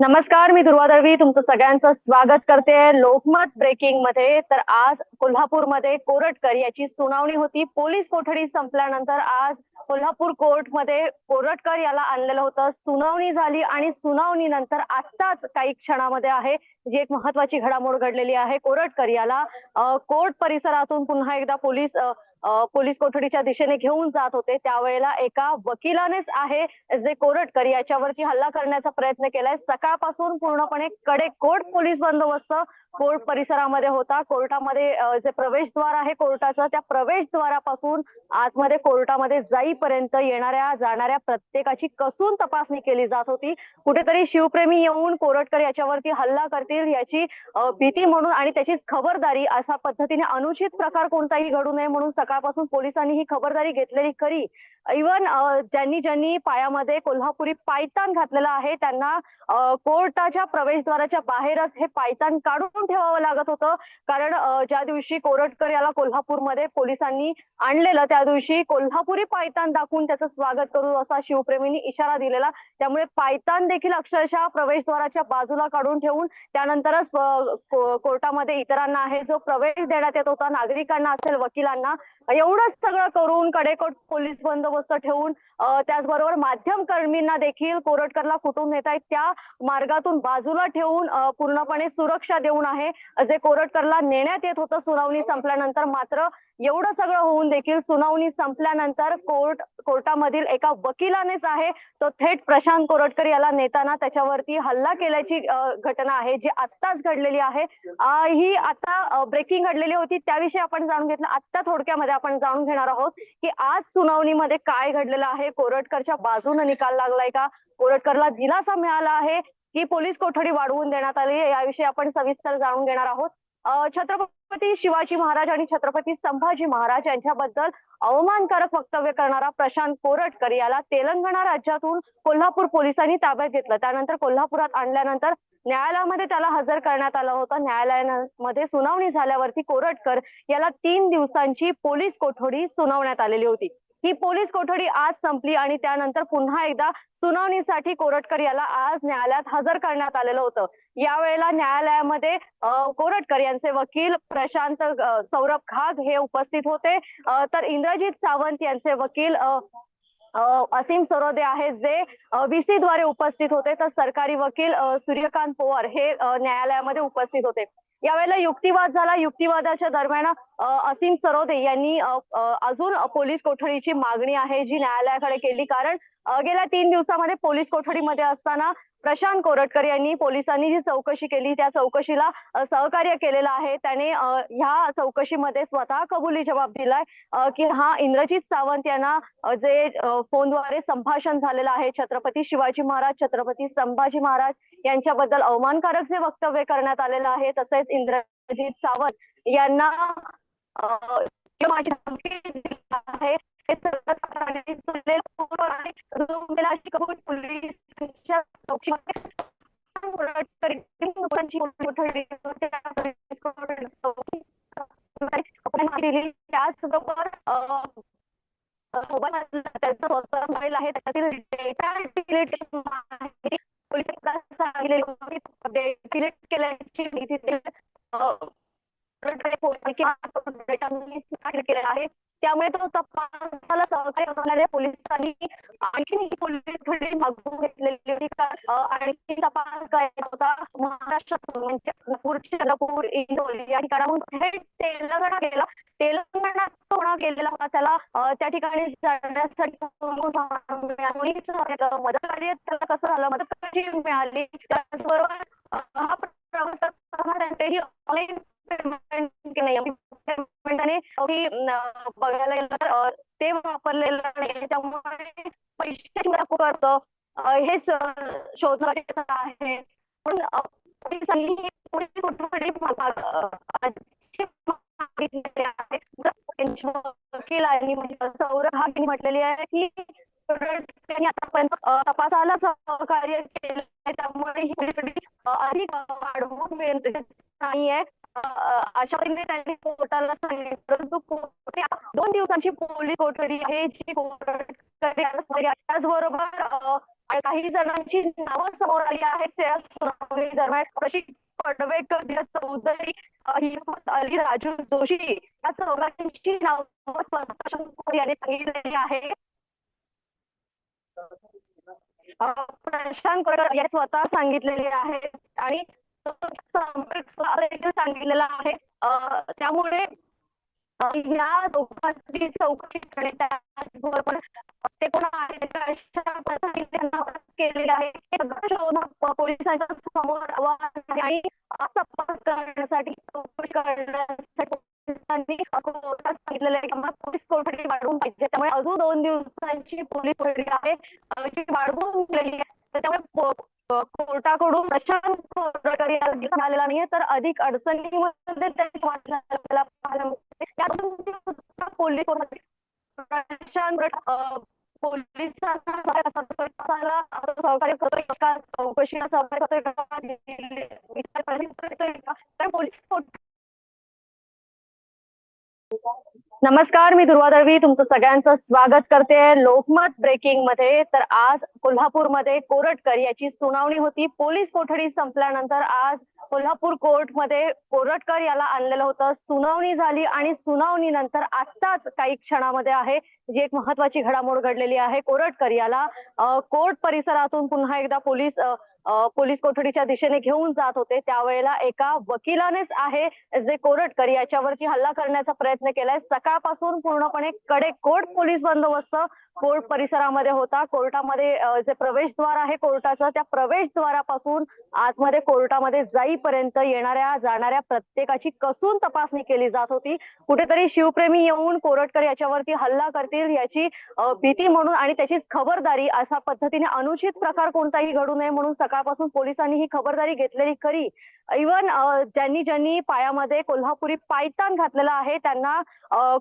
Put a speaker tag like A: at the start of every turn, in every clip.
A: नमस्कार मी ध्रुवा दळवी. तुमचं सगळ्यांचं स्वागत करते लोकमत ब्रेकिंगमध्ये. तर आज कोल्हापूरमध्ये कोरटकर याची सुनावणी होती. पोलीस कोठडी संपल्यानंतर आज कोल्हापूर कोर्टमध्ये कोरटकर याला आणलेलं होतं. सुनावणी झाली आणि सुनावणी नंतर आत्ताच काही क्षणामध्ये आहे जी एक महत्वाची घडामोड घडलेली आहे. कोरटकर याला कोर्ट परिसरातून पुन्हा एकदा पोलीस पोलीस कोठडीच्या दिशेने घेऊन जात होते. त्यावेळेला एका वकिलानेच आहे जे कोरटकर याच्यावरती हल्ला करण्याचा प्रयत्न केलाय. सकाळपासून पूर्णपणे कडे कोर्ट पोलीस बंदोबस्त कोर्ट परिसरामध्ये होता. कोर्टामध्ये जे प्रवेशद्वार आहे कोर्टाचं त्या प्रवेशद्वारापासून आतमध्ये कोर्टामध्ये जाईपर्यंत येणाऱ्या जाणाऱ्या प्रत्येकाची कसून तपासणी केली जात होती. कुठेतरी शिवप्रेमी येऊन कोरटकर याच्यावरती हल्ला करतील याची भीती म्हणून आणि त्याचीच खबरदारी अशा पद्धतीने अनुचित प्रकार कोणताही घडू नये म्हणून सकाळपासून पोलिसांनी ही खबरदारी घेतलेली खरी. इवन ज्यांनी ज्यांनी पायामध्ये कोल्हापुरी पायतान घातलेला आहे त्यांना कोर्टाच्या प्रवेशद्वाराच्या बाहेरच हे पायतान काढून ठेवावं लागत होतं. कारण ज्या दिवशी कोरटकर याला कोल्हापूरमध्ये पोलिसांनी आणलेलं त्या दिवशी कोल्हापुरी पायतान दाखवून त्याचं स्वागत करू असा शिवप्रेमींनी इशारा दिलेला. त्यामुळे पायतान देखील अक्षरशः प्रवेशद्वाराच्या बाजूला काढून ठेवून त्यानंतरच कोर्टामध्ये इतरांना आहे जो प्रवेश देण्यात येत होता नागरिकांना असेल वकिलांना एवढंच सगळं करून कडेकोट पोलीस बंदोबस्त ठेवून त्याचबरोबर माध्यम कर्मींना देखील कोरटकरला कुठून नेत आहेत. त्या मार्गातून बाजूला ठेवून पूर्णपणे सुरक्षा देऊन आहे. जे कोरटकरला नेण्यात येत होतं सुनावणी संपल्यानंतर मात्र एवढं सगळं होऊन देखील सुनावणी संपल्यानंतर कोर्ट कोर्टामधील एका वकिलानेच आहे तो थेट प्रशांत कोरटकर याला नेताना त्याच्यावरती हल्ला केल्याची घटना आहे जी आत्ताच घडलेली आहे. ही आता ब्रेकिंग घडलेली होती त्याविषयी आपण जाणून घेतलं. आत्ता थोडक्यामध्ये आपण जाणून घेणार आहोत की आज सुनावणीमध्ये काय घडलेलं आहे. कोरटकरच्या बाजूने निकाल लागलाय का? कोरटकरला दिलासा मिळाला आहे. की पोलीस कोठडी वाढवून देण्यात आली आहे याविषयी आपण सविस्तर जाणून घेणार आहोत. छत्रपती शिवाजी महाराज आणि छत्रपती संभाजी महाराज यांच्याबद्दल अवमानकारक वक्तव्य करणारा प्रशांत कोरटकर याला तेलंगणा राज्यातून कोल्हापूर पोलिसांनी ताब्यात घेतलं. त्यानंतर कोल्हापुरात आणल्यानंतर न्यायालयामध्ये त्याला हजर करण्यात आलं होतं. न्यायालयामध्ये सुनावणी झाल्यावरती कोरटकर याला तीन दिवसांची पोलीस कोठडी सुनावण्यात आलेली होती. ही पोलीस कोठडी आज संपली आणि त्यानंतर पुन्हा एकदा सुनावणीसाठी कोरटकर याला आज न्यायालयात हजर करण्यात आलेलं होतं. यावेळेला न्यायालयामध्ये कोरटकर यांचे वकील प्रशांत सौरभ खाग हे उपस्थित होते. तर इंद्रजित सावंत यांचे वकील असीम सरोदे आहेत जे व्हीसी द्वारे उपस्थित होते. तर सरकारी वकील सूर्यकांत पोवार हे न्यायालयामध्ये उपस्थित होते. यावेळेला युक्तिवाद झाला. युक्तिवादाच्या दरम्यान असीम सरोदे यांनी अजून पोलीस कोठडीची मागणी आहे जी न्यायालयाकडे केली. कारण गेल्या तीन दिवसामध्ये पोलीस कोठडीमध्ये असताना प्रशांत कोरटकर यांनी पोलिसांनी जी चौकशी केली त्या चौकशीला सहकार्य केलेलं आहे. त्याने ह्या चौकशीमध्ये स्वतः कबुली जबाब दिलाय की हा इंद्रजित सावंत यांना जे फोनद्वारे संभाषण झालेलं आहे छत्रपती शिवाजी महाराज छत्रपती संभाजी महाराज यांच्याबद्दल अवमानकारक जे वक्तव्य करण्यात आलेलं आहे तसेच इंद्रजित सावंत यांना आहे हे सगळं ठाण्यात जुळलेलं पूर्व आहे. जो गेला अशी कबूल पोलिसांच्या चौकशीमध्ये कोरटकर यांनी लोकांची कोठडी त्या पोलीस कोठडी आपण माहिती दिली. त्याचबरोबर अ, सोबत त्यांचा स्वतः मोबाईल आहे त्यातील डेटा डिलीट माहिती पोलिसांना सांगितलेली होती डिलीट केल्याची माहिती दिली. अ, डेटा केलेला आहे त्यामुळे तो तपासाला सहकार्य करणाऱ्या पोलिसांनी आणखी पोलीस घडी मागून घेतलेली होती. आणखी तपास करायचा होता. महाराष्ट्रातून म्हणजे नागपूर चंद्रपूर इंदोर या ठिकाणाहून थेट तेलंगणा गेला. तेलंगणा पूर्ण केलेला होता त्याला त्या ठिकाणी जाण्यासाठी मदत कार्य त्याला कसं झालं? मदत कशी मिळाली? त्याचबरोबर हा प्रवास त्यांचेही ऑनलाईन पेमेंट नाही पेमेंटने बघायला गेलं तर अ, ते वापरलेलं नाही त्यामुळे पैशाची मला खूप करतो हे। श- शोधण्यात आहे पण अ, पोलिसांनी ही पोलीस कोठडी माग- अ, आधी मागितलेली आहे. त्यांच्या वकिलांनी म्हणजे सौरभ हा यांनी म्हटलेली आहे की त्यांनी आतापर्यंत अ, तपासाला सहकार्य केलं आहे त्यामुळे ही पोलीस कोठडी, अ, अधिक वाढवून मिळत नाहीये अ, अ, अशा पद्धतीने त्यांनी कोर्टाला सांगितले. परंतु कोर्ट दोन दिवसांची पोलीस कोठडी आहे जी त्याचबरोबर काही जणांची नावं समोर आली आहेत. त्या सुनावणी दरम्यान प्रशिक पडवेकर चौधरी अ, अली राजू जोशी या चौघांची नावं स्वतः यांनी सांगितलेली आहे. प्रशांत या स्वतः सांगितलेले आहे. आणि सांगितलेला आहे. त्यामुळे या दोघांची चौकशी ते कोण आहे. आहे पोलिसांच्या समोर आव्हान आणि तपास करण्यासाठी चौकशी करण्यासाठी कोर्टात सांगितलेलं आहे पोलीस कोठडी वाढवून पाहिजे. त्यामुळे अजून दोन दिवसांची पोलीस कोठडी आहे. जी वाढवून त्यामुळे कोर्टाकडून प्रशांत कोरडकर आलेला नाहीये तर अधिक अडचणीमध्ये पोलीस प्रशांत पोलिसांना तपासाला सहकार्य करतोय का चौकशीला सहकार्य करतोय का? पोलीस नमस्कार मी दुर्वा दळवी. तुमचं सगळ्यांचं स्वागत करते लोकमत ब्रेकिंगमध्ये. तर आज कोल्हापूरमध्ये कोरटकर याची सुनावणी होती. पोलीस कोठडी संपल्यानंतर आज कोल्हापूर कोर्टमध्ये कोरटकर याला आणलेलं होतं. सुनावणी झाली आणि सुनावणी नंतर आत्ताच काही क्षणामध्ये आहे जी एक महत्वाची घडामोड घडलेली आहे. कोरटकर याला कोर्ट परिसरातून पुन्हा एकदा पोलीस पोलीस कोठडीच्या दिशेने घेऊन जात होते. त्यावेळेला एका वकिलानेच आहे जे कोरटकर याच्यावरती हल्ला करण्याचा प्रयत्न केलाय. सकाळपासून पूर्णपणे कडे पोलीस बंदोबस्त कोर्ट परिसरामध्ये होता. कोर्टामध्ये जे प्रवेशद्वार आहे कोर्टाचं त्या प्रवेशद्वारापासून आतमध्ये कोर्टामध्ये जाईपर्यंत येणाऱ्या जाणाऱ्या प्रत्येकाची कसून तपासणी केली जात होती. कुठेतरी शिवप्रेमी येऊन कोरटकर याच्यावरती हल्ला करतील याची भीती म्हणून आणि त्याची खबरदारी अशा पद्धतीने अनुचित प्रकार कोणताही घडू नये म्हणून सकाळ सकाळपासून पोलिसांनी ही खबरदारी घेतलेली खरी. इवन ज्यांनी ज्यांनी पायामध्ये कोल्हापुरी पायतान घातलेला आहे त्यांना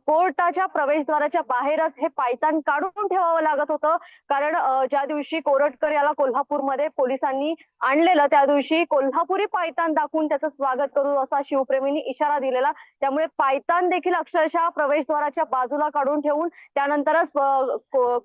A: कोर्टाच्या प्रवेशद्वाराच्या बाहेरच हे पायतान काढून ठेवावं लागत होतं. कारण ज्या दिवशी कोरटकर याला कोल्हापूरमध्ये पोलिसांनी आणलेलं त्या दिवशी कोल्हापुरी पायतान दाखवून त्याचं स्वागत करू असा शिवप्रेमींनी इशारा दिलेला. त्यामुळे पायतान देखील अक्षरशः प्रवेशद्वाराच्या बाजूला काढून ठेवून त्यानंतरच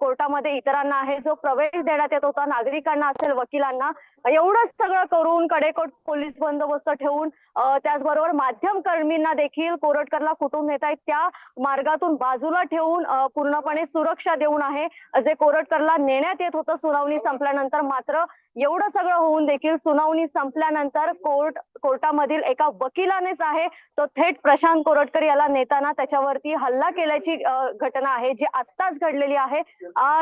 A: कोर्टामध्ये इतरांना आहे जो प्रवेश देण्यात येत होता नागरिकांना असेल वकिलांना एवढंच सगळं करून कडेकोट पोलीस बंदोबस्त ठेवून त्याचबरोबर माध्यम कर्मींना देखील कोरटकरला कुठून नेत आहेत त्या मार्गातून बाजूला ठेवून पूर्णपणे सुरक्षा देऊन आहे. जे कोरटकरला नेण्यात येत होतं सुनावणी संपल्यानंतर मात्र एवढं सगळं होऊन देखील सुनावणी संपल्यानंतर कोर्ट कोर्टामधील एका वकिलानेच आहे तो थेट प्रशांत कोरटकर याला नेताना त्याच्यावरती हल्ला केल्याची घटना आहे जी आत्ताच घडलेली आहे.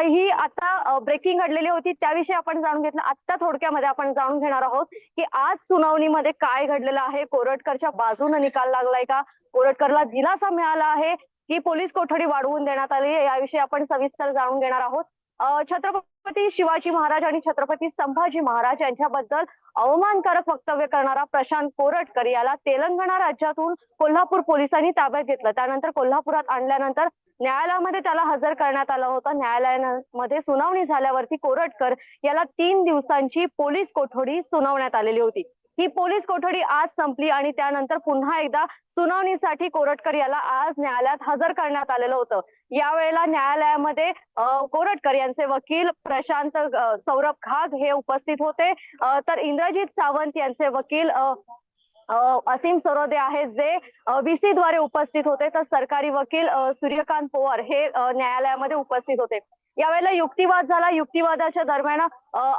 A: ही आता ब्रेकिंग घडलेली होती त्याविषयी आपण जाणून घेतलं. आत्ता थोडक्यामध्ये आपण जाणून घेणार आहोत की आज सुनावणीमध्ये काय घडलेलं आहे कोरटकरच्या बाजूने निकाल लागलाय का? कोरटकरला दिलासा मिळाला आहे की पोलीस कोठडी वाढवून देण्यात आली याविषयी आपण सविस्तर जाणून घेणार आहोत. छत्रपती शिवाजी महाराज आणि छत्रपती संभाजी महाराज यांच्याबद्दल अवमानकारक वक्तव्य करणारा प्रशांत कोरटकर याला तेलंगणा राज्यातून कोल्हापूर पोलिसांनी ताब्यात घेतलं. त्यानंतर कोल्हापुरात आणल्यानंतर न्यायालयामध्ये त्याला हजर करण्यात आलं होतं. न्यायालयामध्ये सुनावणी झाल्यावरती कोरटकर याला तीन दिवसांची पोलीस कोठडी सुनावण्यात आलेली होती. ही पोलीस कोठडी आज संपली आणि त्यानंतर पुन्हा एकदा सुनावणीसाठी कोरटकर याला आज न्यायालयात हजर करण्यात आलेलं होतं. यावेळेला न्यायालयामध्ये कोरटकर यांचे वकील प्रशांत सौरभ खाग हे उपस्थित होते. तर इंद्रजित सावंत यांचे वकील असीम सरोदे आहेत जे व्हीसी द्वारे उपस्थित होते. तर सरकारी वकील सूर्यकांत पोवार हे न्यायालयामध्ये उपस्थित होते. यावेळेला युक्तिवाद झाला. युक्तिवादाच्या दरम्यान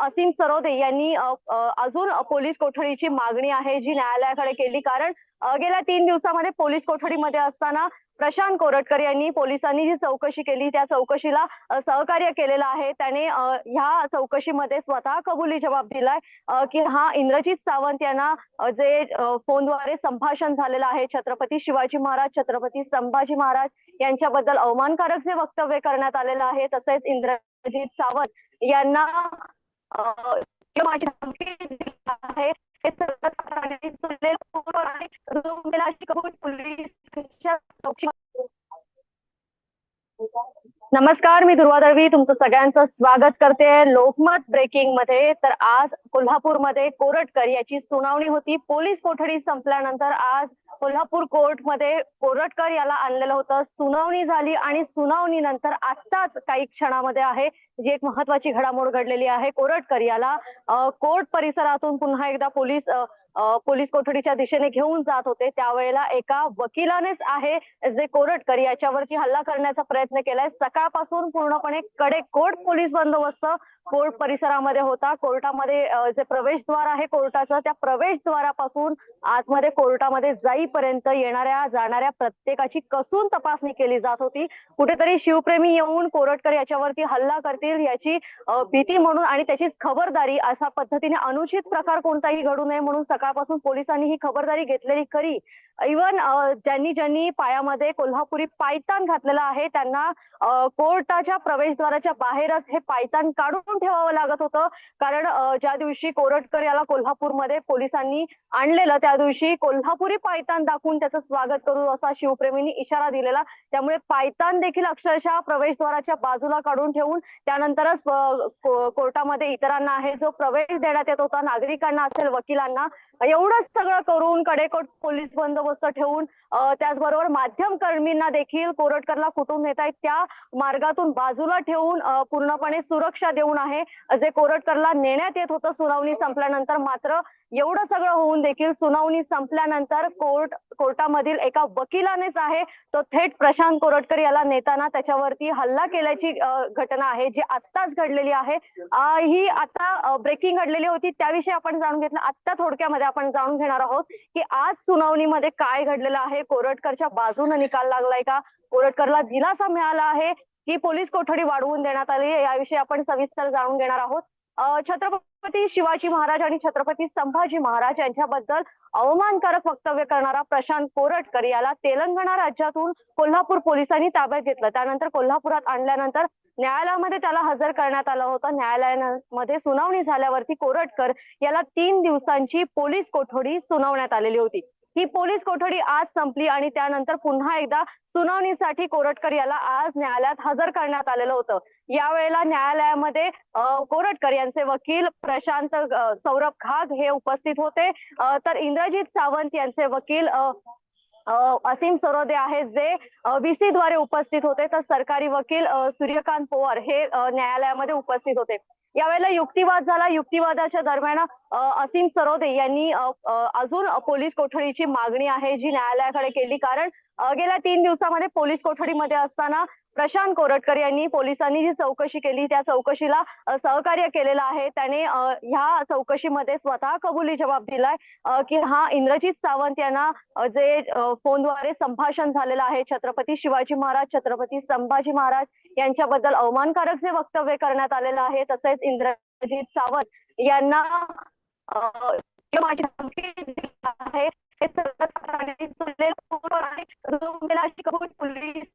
A: असीम सरोदे यांनी अजून पोलीस कोठडीची मागणी आहे जी न्यायालयाकडे केली. कारण गेल्या तीन दिवसामध्ये पोलीस कोठडीमध्ये असताना प्रशांत कोरटकर यांनी पोलिसांनी जी चौकशी केली त्या चौकशीला सहकार्य केलेलं आहे. त्याने ह्या चौकशीमध्ये स्वतः कबुली जबाब दिलाय की हा इंद्रजित सावंत यांना जे फोनद्वारे संभाषण झालेलं आहे छत्रपती शिवाजी महाराज छत्रपती संभाजी महाराज यांच्याबद्दल अवमानकारक जे वक्तव्य करण्यात आलेलं आहे तसेच इंद्रजित सावंत यांना आहे हे सगळं ठाण्यात चाललेलं आहे. कबूल नमस्कार मी दुर्वा दळवी. तुमचं सगळ्यांचं स्वागत करते लोकमत ब्रेकिंगमध्ये. तर आज कोल्हापूरमध्ये कोरटकर याची सुनावणी होती. पोलीस कोठडी संपल्यानंतर आज कोल्हापूर कोर्टमध्ये कोरटकर याला आणलेलं होतं. सुनावणी झाली आणि सुनावणी नंतर आत्ताच काही क्षणामध्ये आहे जी एक महत्वाची घडामोड घडलेली आहे. कोरटकर याला कोर्ट परिसरातून पुन्हा एकदा पोलीस पोलीस कोठडीच्या दिशेने घेऊन जात होते. त्यावेळेला एका वकिलानेच आहे जे कोरटकर याच्यावरती हल्ला करण्याचा प्रयत्न केलाय. सकाळपासून पूर्णपणे कडेकोट पोलीस बंदोबस्त कोर्ट परिसरामध्ये होता. कोर्टामध्ये जे प्रवेशद्वार आहे कोर्टाचं त्या प्रवेशद्वारापासून आतमध्ये कोर्टामध्ये जाईपर्यंत येणाऱ्या जाणाऱ्या प्रत्येकाची कसून तपासणी केली जात होती. कुठेतरी शिवप्रेमी येऊन कोरटकर याच्यावरती हल्ला करतील याची भीती म्हणून आणि त्याचीच खबरदारी अशा पद्धतीने अनुचित प्रकार कोणताही घडू नये म्हणून सकाळपासून पोलिसांनी ही खबरदारी घेतलेली खरी. इव्हन ज्यांनी ज्यांनी पायामध्ये कोल्हापुरी पायतान घातलेला आहे त्यांना कोर्टाच्या प्रवेशद्वाराच्या बाहेरच हे पायतान काढून ठेवावं लागत होतं. कारण ज्या दिवशी कोरटकर याला कोल्हापूरमध्ये पोलिसांनी आणलेलं त्या दिवशी कोल्हापुरी पायतान दाखवून त्याचं स्वागत करू असा शिवप्रेमींनी इशारा दिलेला. त्यामुळे पायतान देखील अक्षरशः प्रवेशद्वाराच्या बाजूला काढून ठेवून त्यानंतरच कोर्टामध्ये इतरांना आहे जो प्रवेश देण्यात येत होता नागरिकांना असेल वकिलांना एवढंच सगळं करून कडेकोट पोलीस बंदोबस्त ठेवून त्याचबरोबर माध्यम कर्मींना देखील कोरटकरला कुठून नेत आहेत त्या मार्गातून बाजूला ठेवून पूर्णपणे सुरक्षा देऊन आहे. जे कोरटकरला नेण्यात येत होतं सुनावणी संपल्यानंतर मात्र एवढं सगळं होऊन देखील सुनावणी संपल्यानंतर कोर्ट कोर्टामधील एका वकिलानेच आहे तो थेट प्रशांत कोरटकर याला नेताना त्याच्यावरती हल्ला केल्याची घटना आहे जी आत्ताच घडलेली आहे. ही आता ब्रेकिंग घडलेली होती त्याविषयी आपण जाणून घेतलं. आत्ता थोडक्यामध्ये आपण जाणून घेणार आहोत की आज सुनावणीमध्ये काय घडलेलं आहे कोरटकरच्या बाजूने निकाल लागलाय का? कोरटकरला दिलासा मिळाला आहे की पोलीस कोठडी वाढवून देण्यात आली आहे याविषयी आपण सविस्तर जाणून घेणार आहोत. छत्रपती शिवाजी महाराज आणि छत्रपती संभाजी महाराज यांच्याबद्दल अवमानकारक वक्तव्य करणारा प्रशांत कोरटकर याला तेलंगणा राज्यातून कोल्हापूर पोलिसांनी ताब्यात घेतलं. त्यानंतर कोल्हापुरात आणल्यानंतर न्यायालयामध्ये त्याला हजर करण्यात आलं होतं. न्यायालयामध्ये सुनावणी झाल्यावरती कोरटकर याला तीन दिवसांची पोलीस कोठडी सुनावण्यात आलेली होती. ही पोलीस कोठडी आज संपली आणि त्यानंतर पुन्हा एकदा सुनावणीसाठी कोरटकर याला आज न्यायालयात हजर करण्यात आलेलं होतं. यावेळेला न्यायालयामध्ये कोरटकर यांचे वकील प्रशांत सौरभ घाग हे उपस्थित होते. तर इंद्रजित सावंत यांचे वकील असीम सरोदे आहेत जे व्हीसी द्वारे उपस्थित होते. तर सरकारी वकील सूर्यकांत पोवार हे न्यायालयामध्ये उपस्थित होते. यावेळेला युक्तिवाद झाला. युक्तिवादाच्या दरम्यान असीम सरोदे यांनी अजून पोलीस कोठडीची मागणी आहे जी न्यायालयाकडे केली. कारण गेल्या तीन दिवसामध्ये पोलीस कोठडीमध्ये असताना प्रशांत कोरटकर यांनी पोलिसांनी जी चौकशी केली त्या चौकशीला सहकार्य केलेलं आहे. त्याने ह्या चौकशीमध्ये स्वतः कबुली जबाब दिलाय की हा इंद्रजित सावंत यांना जे फोनद्वारे संभाषण झालेलं आहे छत्रपती शिवाजी महाराज छत्रपती संभाजी महाराज यांच्याबद्दल अवमानकारक जे वक्तव्य करण्यात आलेलं आहे तसेच इंद्रजित सावंत यांना पोलीस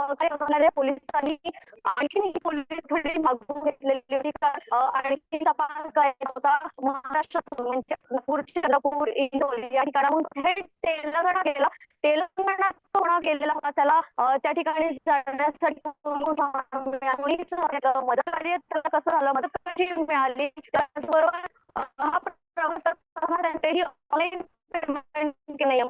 A: सहकार्य करणाऱ्या पोलिसांनी आणखी पोलीस कोठडी मागून घेतलेली होती. आणखी तपास करायचा होता महाराष्ट्रातून म्हणजे नागपूर चंद्रपूर इंदोर या ठिकाणाहून थेट तेलंगणा गेला तेलंगणा पूर्ण केलेला होता त्याला त्या ठिकाणी जाण्यासाठी मदत आली त्याला कसं झालं? मदत कशी मिळाली? त्याचबरोबर हा प्रवास त्यांचेही ऑनलाईन पेमेंट नाही